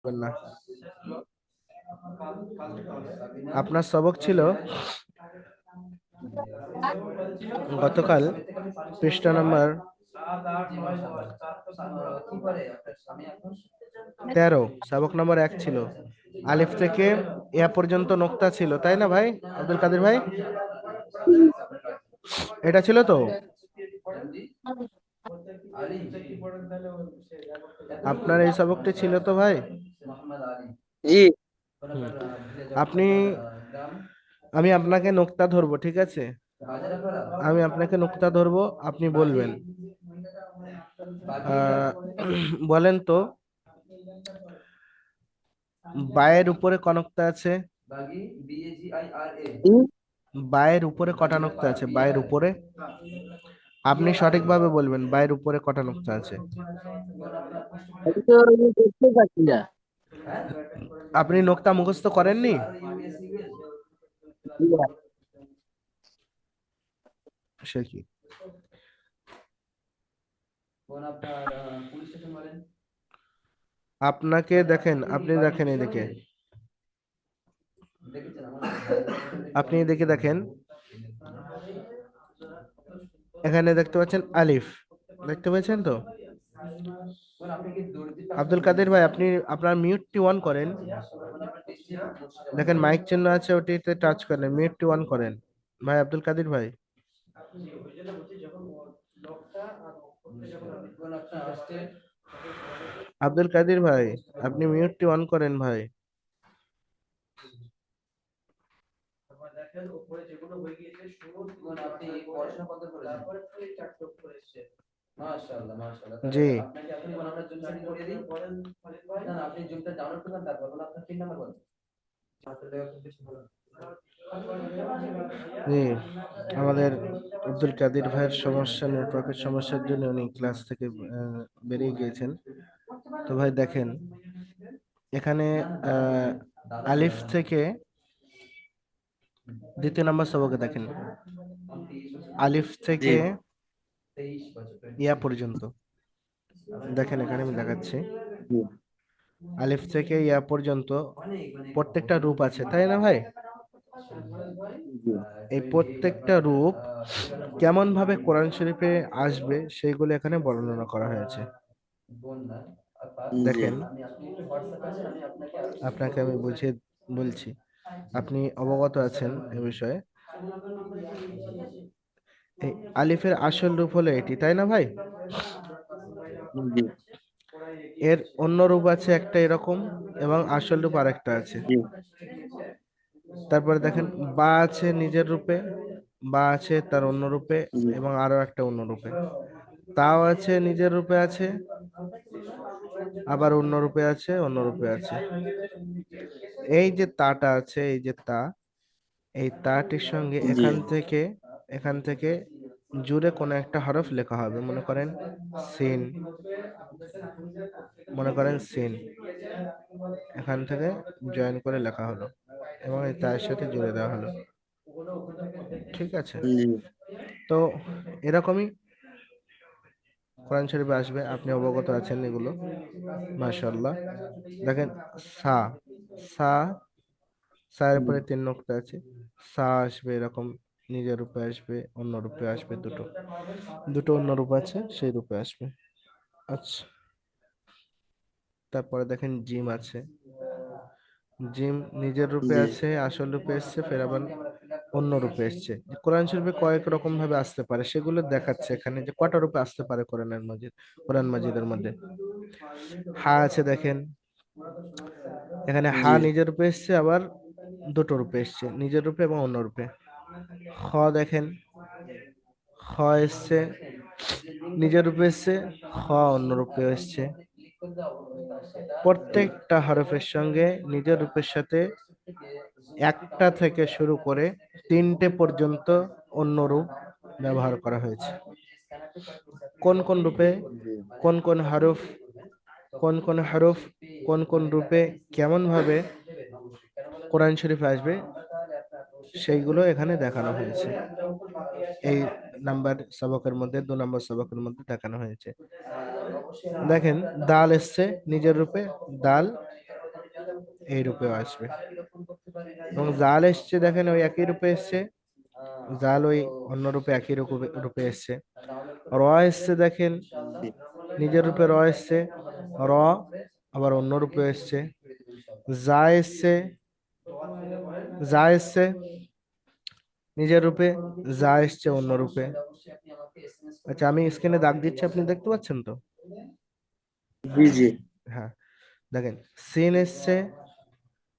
করবেন না। আপনার সবক ছিল? গতকাল পৃষ্ঠা নাম্বার তেরো, সবক নম্বর এক ছিল। আলিফ থেকে ইয়া পর্যন্ত নোক্তা ছিল, তাই না ভাই? আব্দুল কাদের ভাই? এটা ছিল তো? আপনার এই সবকটি ছিল তো ভাই? জি। আপনি আমি আপনাকে নোক্তা ধরবো ঠিক আছে? আমি আপনাকে নোক্তা ধরবো আপনি বলবেন। বলেন তো বায়ের উপরে কনকতা আছে? বায়ের উপরে কটা নোক্তা আছে? বায়ের উপরে? আপনি সঠিকভাবে বলবেন বায়ের উপরে কটা নোক্তা আছে? আপনি নোক্তা মুখস্থ করেননি? সে কি? আপনাকে দেখেন, আপনি দেখেন এদিকে। আপনি এদিকে দেখেন। এখানে দেখতে পাচ্ছেন আলিফ। দেখতে পাচ্ছেন তো? আব্দুল কাদের ভাই, আপনি আপনার মিউটটি অন করেন। দেখেন মাইক চিহ্ন আছে, ওটিতে টাচ করেন মিউটটি অন করেন। ভাই, আব্দুল কাদের ভাই। আব্দুল কাদের ভাই, আপনি মিউটটি অন করেন ভাই। মাশাআল্লাহ মাশাআল্লাহ। জি। আপনাকে আপনি বলেন আমরা জুম সেটিং করে দিই? না না আপনি জুমটা ডাউনলোড করবেন তারপর বলেন আপনার পিন নাম্বার বলেন। জি আমাদের আব্দুল কাদির ভাইয়ের সমস্যা নেটওয়ার্কের সমস্যার জন্য উনি ক্লাস থেকে বেরিয়ে গিয়েছেন। তো ভাই দেখেন এখানে আলিফ থেকে দ্বিতীয় নম্বর সবকে দেখেন। আলিফ থেকে ইয়া পর্যন্ত। দেখেন এখানে আমি দেখাচ্ছি। আলিফ থেকে ইয়া পর্যন্ত প্রত্যেকটা রূপ আছে তাই না ভাই? এই প্রত্যেকটা রূপ কেমন ভাবে কোরআন শরীফে আসবে সেইগুলো এখানে বর্ণনা করা হয়েছে। দেখেন। আপনাকে আমি বুঝিয়ে বলছি। আপনি অবগত আছেন এ বিষয়ে? এই আলিফের আসল রূপ হলো এটি তাই না ভাই? এর অন্য রূপ আছে একটা এরকম এবং আসল রূপ আরেকটা আছে। তারপরে দেখেন বা আছে নিজের রূপে বা আছে তার অন্য রূপে এবং আরও একটা অন্য রূপে। তাও আছে নিজের রূপে আছে আবার অন্য রূপে আছে অন্য রূপে আছে। এই যে তাটা আছে এই যে তা এই তাটির সঙ্গে। এখান থেকে এখান থেকে জুড়ে কোনো একটা হরফ লেখা হবে। মনে করেন সিন। মনে করেন সিন। এখান থেকে জয়েন করে লেখা হলো এবং এই তার সাথে জুড়ে দেওয়া হলো। ঠিক আছে? তো এরকমই কোরআন শরীফে আসবে। আপনি অবগত আছেন এগুলো। মাশাআল্লাহ। দেখেন সা। সা সায়ের উপরে তিন নোক্তা আছে। সা আসবে এরকম নিজের রূপে আসবে অন্য রূপে আসবে দুটো। দুটো অন্য রূপ আছে সেই রূপে আসবে। আচ্ছা। তারপরে দেখেন জিম আছে। জিম নিজের রূপে আছে আসল রূপে এসছে ফের আবার অন্য রূপে এসছে। কোরআন শরীফে কয়েক রকম ভাবে আসতে পারে সেগুলো দেখাচ্ছে এখানে যে কটা রূপে আসতে পারে কোরআনের মাজিদ কোরআন মাজিদের মধ্যে। হা আছে দেখেন। এখানে হা নিজের রূপে এসছে আবার দুটো রূপে এসছে নিজের রূপে এবং অন্য রূপে। খ দেখেন খ এসছে নিজের রূপে এসছে খ অন্য রূপে এসছে। প্রত্যেকটা হরফের সঙ্গে নিজের রূপের সাথে একটা থেকে শুরু করে তিনটে পর্যন্ত অন্য রূপ ব্যবহার করা হয়েছে। কোন কোন রূপে? কোন কোন হরফ কোন কোন হরফ, কোন কোন রূপে কেমন ভাবে কোরআন শরীফ আসবে, সেইগুলো এখানে দেখানো হয়েছে। এই নাম্বার সবকের মধ্যে, দু নম্বর সবকের মধ্যে দেখানো হয়েছে। দেখেন, দাল এসছে নিজের রূপে, দাল এই রূপেও আসবে। এবং জাল এসছে, দেখেন, ওই একই রূপে এসছে, জাল ওই অন্য রূপে একই রূপে রূপে এসছে। র এসছে, দেখেন, নিজের রূপে র এসছে র আবার অন্য রূপে এসছে। যা এসছে যা এসছে নিজের রূপে যা এসছে অন্য রূপে। আচ্ছা আমি স্ক্রিনে দাগ দিচ্ছি আপনি দেখতে পাচ্ছেন তো? জি জি। হ্যাঁ দেখেন সিন এসছে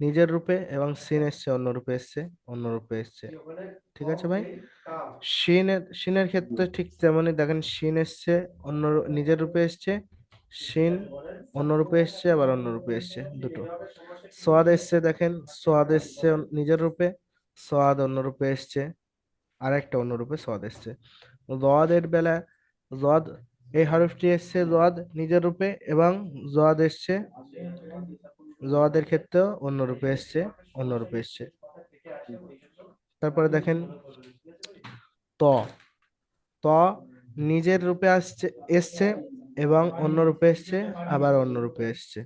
নিজের রূপে এবং সিন এসছে অন্য রূপে এসছে অন্য রূপে এসছে। ঠিক আছে ভাই? শিনের শিনের ক্ষেত্রে ঠিক তেমনই দেখেন শিন এসছে অন্য নিজের রূপে এসছে শিন অন্য রূপে এসছে, আবার অন্য রূপে এসছে, দুটো। সোয়াদ এসছে, দেখেন, সোয়াদ এসছে নিজের রূপে, সোয়াদ অন্য রূপে এসছে আর একটা অন্য রূপে সোয়াদ এসছে। জোয়াদের বেলা জোয়াদ এই হরফটি এসছে জোয়াদ নিজের রূপে এবং জোয়াদ এসছে জোয়াদের ক্ষেত্রেও অন্য রূপে এসছে অন্য রূপে এসছে। তারপরে দেখেন, ত ত নিজের রূপে আসছে, এসছে এবং অন্য রূপে এসছে আবার অন্য রূপে এসছে।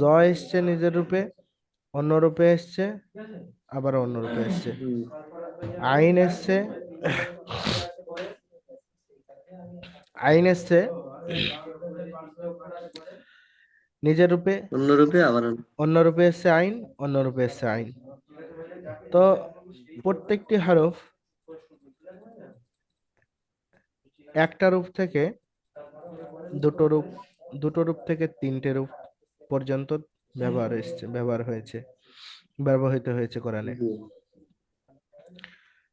জ এসছে নিজের রূপে অন্য রূপে এসছে আবার অন্য রূপে এসছে। আইন এসছে আইন এসছে নিজের রূপে অন্য রূপে আবার অন্য রূপে এসছে আইন অন্য রূপে এসছে আইন। তো প্রত্যেকটি হরফ একটা রূপ থেকে দুটো রূপ দুটো রূপ থেকে তিনটে রূপ পর্যন্ত ব্যবহার এসছে ব্যবহার হয়েছে ব্যবহৃত হয়েছে কোরআনে।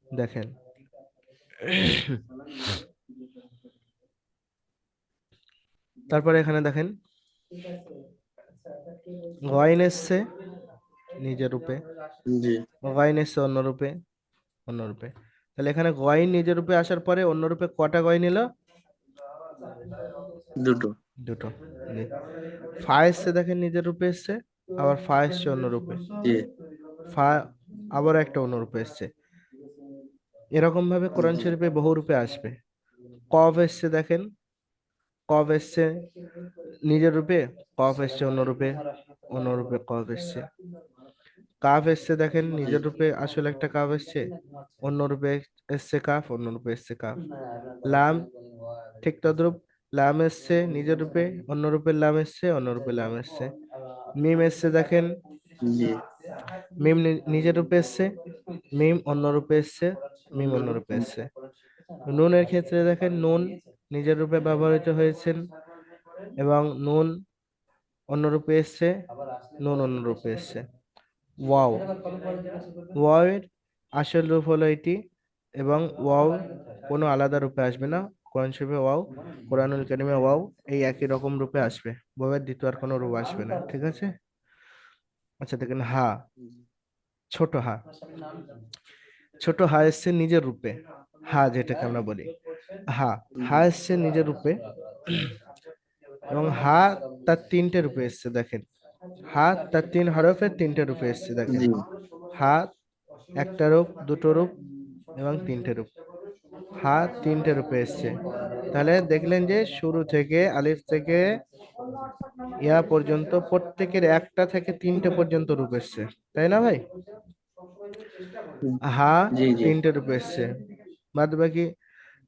দেখেন। তারপরে এখানে দেখেন গয়ন এসছে নিজের রূপে। জি। গয়ন এসছে অন্য রূপে অন্য রূপে। তাহলে এখানে গয়ন নিজের রূপে আসার পরে অন্য রূপে কটা গয়ন এলো? দুটো। দুটো। ফা এসছে দেখেন নিজের রূপে এসছে আবার ফা এসছে অন্য রূপে। ফা আবার একটা অন্য রূপে এসছে। এরকম ভাবে কোরআন শরীফে বহু রূপে আসবে। কফ এসছে দেখেন কফ এসছে নিজের রূপে কফ এসছে অন্য রূপে অন্য রূপে কফ এসছে। কাফ এসছে দেখেন নিজের রূপে আসলে একটা কাফ এসছে অন্য রূপে এসছে কাফ অন্য রূপে এসছে কাফ। লাম ঠিক তদ্রূপ লাম এসছে, নিজের রূপে, অন্য রূপে লাম এসছে, অন্য রূপে লাম এসছে। মিম এসছে দেখেন। মিম নিজের রূপে এসছে, মিম অন্য রূপে এসছে, মিম অন্য রূপে এসছে। নুনের ক্ষেত্রে দেখেন, নুন নিজের রূপে ব্যবহৃত হয়েছেন এবং নুন অন্য রূপে এসছে, নুন অন্য রূপে এসছে। ওয়াও। ওয়াও এর আসল রূপ হলো এটি এবং ওয়াও কোনো আলাদা রূপে আসবে না। কোরআন শরীফে ওয়াও কোরআনুল কারিমে ওয়াও এই একই রকম রূপে আসবে। ওয়াওয়ের দ্বিতীয় আর কোনো রূপ আসবে না ঠিক আছে? আচ্ছা দেখেন হা ছোট হা। ছোট হা এসছে নিজের রূপে হা যেটাকে আমরা বলি। হা হা এসছে নিজের রূপে এবং হা তার তিনটে রূপে এসছে দেখেন। হা তার তিন হরফের তিনটে রূপে এসছে দেখেন। হা একটা রূপ দুটো রূপ এবং তিনটে রূপ। হা তিনটে রূপে এসছে। তাহলে দেখলেন যে শুরু থেকে আলিফ থেকে ইয়া পর্যন্ত প্রত্যেকের একটা থেকে তিনটে পর্যন্ত রূপ এসছে। তাই না ভাই? হা জি, জি। তিনটে রূপে এসছে। বাদ বাকি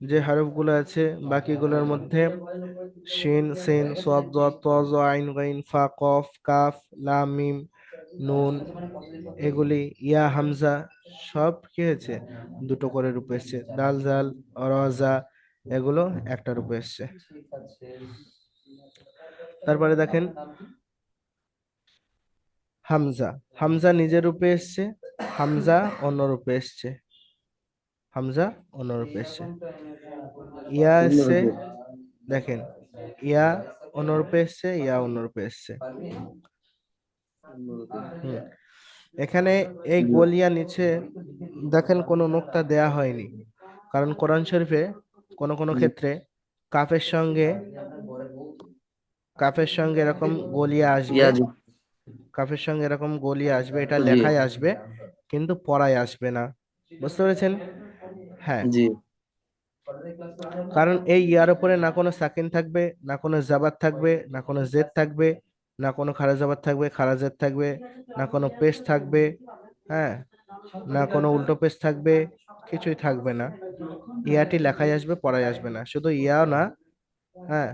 যে হরফগুলো আছে বাকিগুলোর মধ্যে শিন সিন সদ জদ ত জ আইন গাইন ফা কফ কাফ লাম মিম নুন, এগুলি, ইয়া, হামজা, সব কি হয়েছে? দুটো করে রূপে এসছে। ডাল, জাল, রজা, এগুলো একটা রূপে এসছে। তারপরে দেখেন, হামজা। হামজা নিজের রূপে এসছে, হামজা অন্য রূপে এসছে। হামজা অন্য রূপে এসছে। ইয়া এসছে, দেখেন, ইয়া অন্য রূপে এসছে, ইয়া অন্য রূপে এসছে। এখানে এই গলিয়া নিচে দেখেন কোনো নোকতা দেয়া হয়নি। কারণ কোরআন শরীফে কোনো কোনো ক্ষেত্রে কাফের সঙ্গে কাফের সঙ্গে এরকম গলিয়া আসবে। কাফের সঙ্গে এরকম গলিয়া আসবে এটা জি। লেখায় আসবে কিন্তু পড়ায় আসবে না। বুঝতে পেরেছেন? হ্যাঁ। জি। কারণ এই ইয়ার উপরে না কোনো সাকিন থাকবে না কোনো জাবাত থাকবে না কোনো জেদ থাকবে না কোনো খারাজাবাদ থাকবে খারাজের থাকবে, না কোনো পেশ থাকবে হ্যাঁ না কোনো উল্টো পেশ থাকবে, কিছুই থাকবে না। ইয়াটি লেখাই আসবে, পড়াই আসবে না। শুধু ইয়াও না হ্যাঁ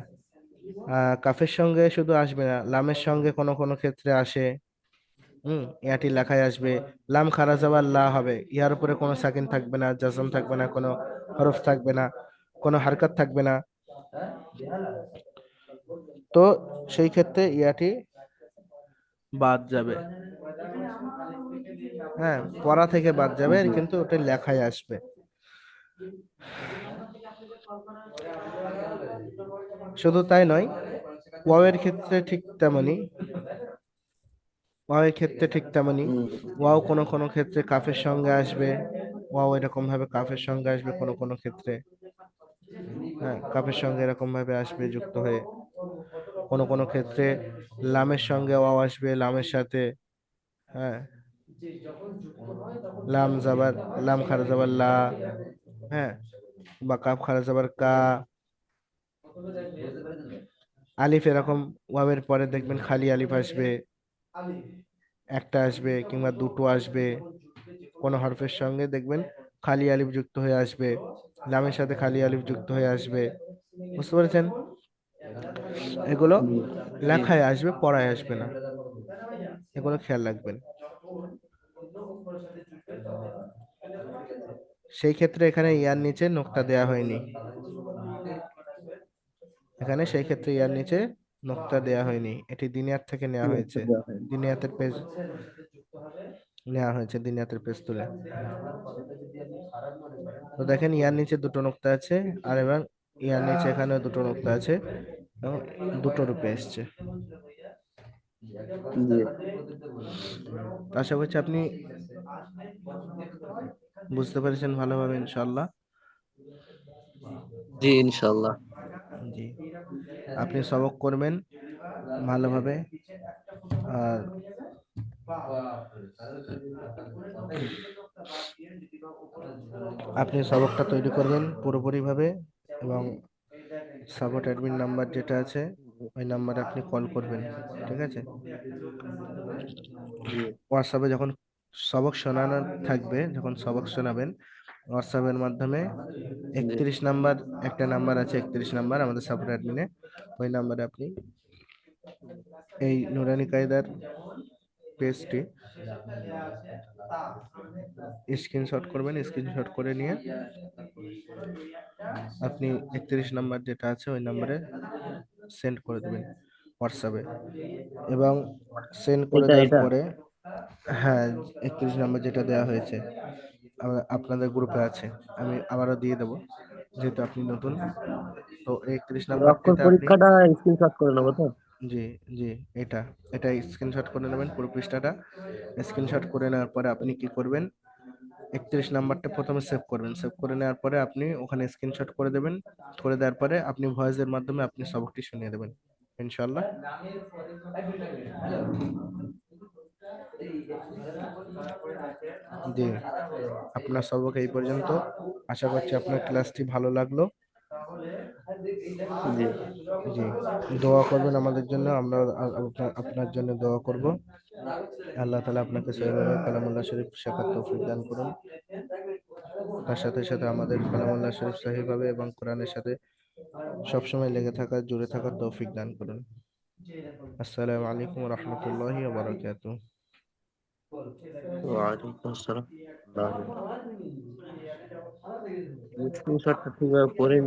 কাফের সঙ্গে শুধু আসবে না, লামের সঙ্গে কোনো কোনো ক্ষেত্রে আসে। হুম, ইয়াটি লেখায় আসবে। লাম খারাজ আবার লা হবে। ইয়ার উপরে কোনো সাকিন থাকবে না, জাজম থাকবে না, কোনো হরফ থাকবে না, কোনো হারকাত থাকবে না। তো সেই ক্ষেত্রে ইয়াটি বাদ যাবে। হ্যাঁ পড়া থেকে বাদ যাবে কিন্তু ওটা লেখায় আসবে। শুধু তাই নয় ওয়াওয়ের ক্ষেত্রে ঠিক তেমনি ওয়াওয়ের ক্ষেত্রে ঠিক তেমনি হুম, ওয়াও কোনো কোনো ক্ষেত্রে কাফের সঙ্গে আসবে। ওয়াও এরকম ভাবে কাফের সঙ্গে আসবে কোনো কোনো ক্ষেত্রে। হ্যাঁ কাফের সঙ্গে এরকম ভাবে আসবে যুক্ত হয়ে। কোনো কোনো ক্ষেত্রে লামের সঙ্গে ওয়াও আসবে, লামের সাথে হ্যাঁ। লাম জাবার লাম খারা জাবার লা হ্যাঁ। বা কাপ খারা জাবার কা। আলিফ এরকম ওয়াবের পরে দেখবেন খালি আলিফ আসবে, একটা আসবে কিংবা দুটো আসবে। কোন হরফের সঙ্গে দেখবেন খালি আলিফ যুক্ত হয়ে আসবে, লামের সাথে খালি আলিফ যুক্ত হয়ে আসবে। বুঝতে পেরেছেন? এগুলো লেখায় আসবে, পড়ায় আসবে না। এগুলো খেয়াল রাখবেন। সেই ক্ষেত্রে এখানে ইয়ার নিচে নোকটা দেয়া হয়নি। এখানে সেই ক্ষেত্রে ইয়ার নিচে নোকটা দেয়া হয়নি। এটি দিনিয়ার থেকে নেওয়া হয়েছে। দিনিয়াতের পেজ নেওয়া হয়েছে, দিনিয়াতের পেজ তুলে। তো দেখেন, ইয়ার নিচে দুটো নোকতা আছে, আর এবার ইয়ার নিচে এখানে দুটো নোকতা আছে। এবং দুটো রূপে এসছে। আশা করছি আপনি বুঝতে পেরেছেন ভালোভাবে ইনশাল্লাহ জি ইনশাল্লাহ জি। আপনি সবক করবেন ভালোভাবে। আর আপনি সবকটা তৈরি করবেন পুরোপুরিভাবে এবং সাপোর্ট অ্যাডমিন নাম্বার যেটা আছে, ওই নাম্বারে আপনি কল করবেন, ঠিক আছে? হোয়াটসঅ্যাপে যখন সবক শোনানো থাকবে, যখন সবক শোনাবেন হোয়াটসঅ্যাপের মাধ্যমে একত্রিশ নাম্বার একটা নাম্বার আছে একত্রিশ নাম্বার আমাদের সাপোর্ট অ্যাডমিনে ওই নাম্বারে আপনি এই নুরানি কায়দার পেজটি স্ক্রিনশট করবেন স্ক্রিনশট করে নিয়ে আপনি একত্রিশ নাম্বার যেটা আছে ওই নাম্বারে সেন্ড করে দেবেন হোয়াটসঅ্যাপে এবং সেন্ড করে দেওয়ার পরে হ্যাঁ একত্রিশ নাম্বার যেটা দেওয়া হয়েছে আপনাদের গ্রুপে আছে আমি আবারও দিয়ে দেবো যেহেতু আপনি নতুন। তো একত্রিশ আপনি পরীক্ষাটা স্ক্রিনশট করে নেব তো? জি জি, এটা এটা স্ক্রিনশট করে নেবেন পুরো পৃষ্ঠাটা। স্ক্রিনশট করে নেওয়ার পরে আপনি কি করবেন? একত্রিশ নাম্বারটা প্রথমে সেভ করবেন। সেভ করে নেওয়ার পরে আপনি ওখানে স্ক্রিনশট করে দেবেন। করে দেওয়ার পরে আপনি ভয়েসের মাধ্যমে আপনি সবকটি শুনিয়ে দেবেন ইনশাল্লাহ জি, আপনার সবক এই পর্যন্ত। আশা করছি আপনার ক্লাসটি ভালো লাগল। জি দোয়া করবেন আমাদের জন্য, আমরা আপনার জন্য দোয়া করব। আল্লাহ তালা আপনাকে সহিভাবে কালামুল্লাহ শরীফ শেখার তৌফিক দান করুন। তার সাথে সাথে আমাদের কালামুল্লাহ শরীফ সহিভাবে এবং কোরআনের সাথে সবসময় লেগে থাকা, জুড়ে থাকার তৌফিক দান করুন। আসসালামু আলাইকুম রহমতুল্লাহি বারাকাতু ওয়ালাইকুম আসসালাম। पूछा पूरे